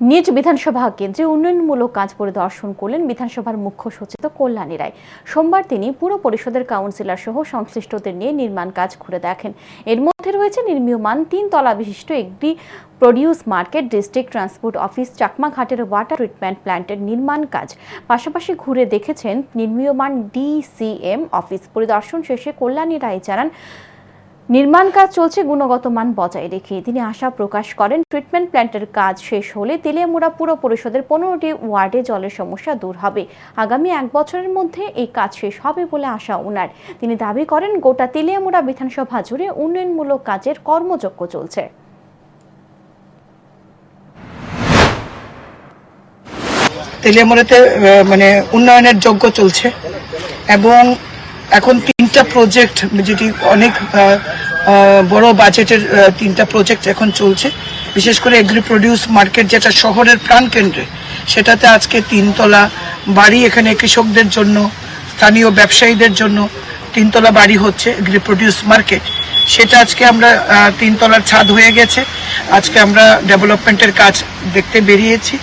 নিজ বিধানসভা কেন্দ্রে উন্নয়নমূলক কাজ পরিদর্শন করলেন বিধানসভার মুখ্য সচেতক কল্যাণী রায়। সোমবার তিনি পুর পরিষদের কাউন্সিলর সহ সংশ্লিষ্টদের নিয়ে নির্মাণ কাজ ঘুরে দেখেন। এর মধ্যে রয়েছে নির্মীয়মান তিন তলা বিশিষ্ট একটি produce market district transport office চাকমাঘাটের water treatment প্ল্যান্টের নির্মাণ কাজ। পাশাপাশি ঘুরে দেখেছেন নির্মীয়মান ডিসিএম অফিস পরিদর্শন শেষে কল্যাণী রায় জানান নির্মাণ কাজ চলছে, গুণগত মান বজায় রেখে। তিনি আশা প্রকাশ করেন ট্রিটমেন্ট প্ল্যান্টের কাজ শেষ হলে তেলিয়ামুড়া পুর পরিষদের পনেরোটি ওয়ার্ডে জলের সমস্যা দূর হবে। আগামী এক বছরের মধ্যে এই কাজ শেষ হবে বলে আশা ওনার। তিনি দাবি করেন, গোটা তেলিয়ামুড়া বিধানসভা জুড়ে উন্নয়নমূলক কাজের কর্মযজ্ঞ চলছে। তেলিয়ামুড়াতে মানে উন্নয়নের যোগ্য চলছে এবং এখন তিনটা প্রজেক্ট যেটি অনেক বড় বাজেটের তিনটা প্রজেক্ট এখন চলছে, বিশেষ করে এগ্রি প্রডিউস মার্কেট যেটা শহরের প্রাণকেন্দ্রে সেটাতে আজকে তিনতলা বাড়ি এখানে কৃষকদের জন্য, স্থানীয় ব্যবসায়ীদের জন্য তিনতলা বাড়ি হচ্ছে এগ্রি প্রডিউস মার্কেট সেটা আজকে আমরা তিনতলার ছাদ হয়ে গেছে। আজকে আমরা ডেভেলপমেন্টের কাজ দেখতে বেরিয়েছি।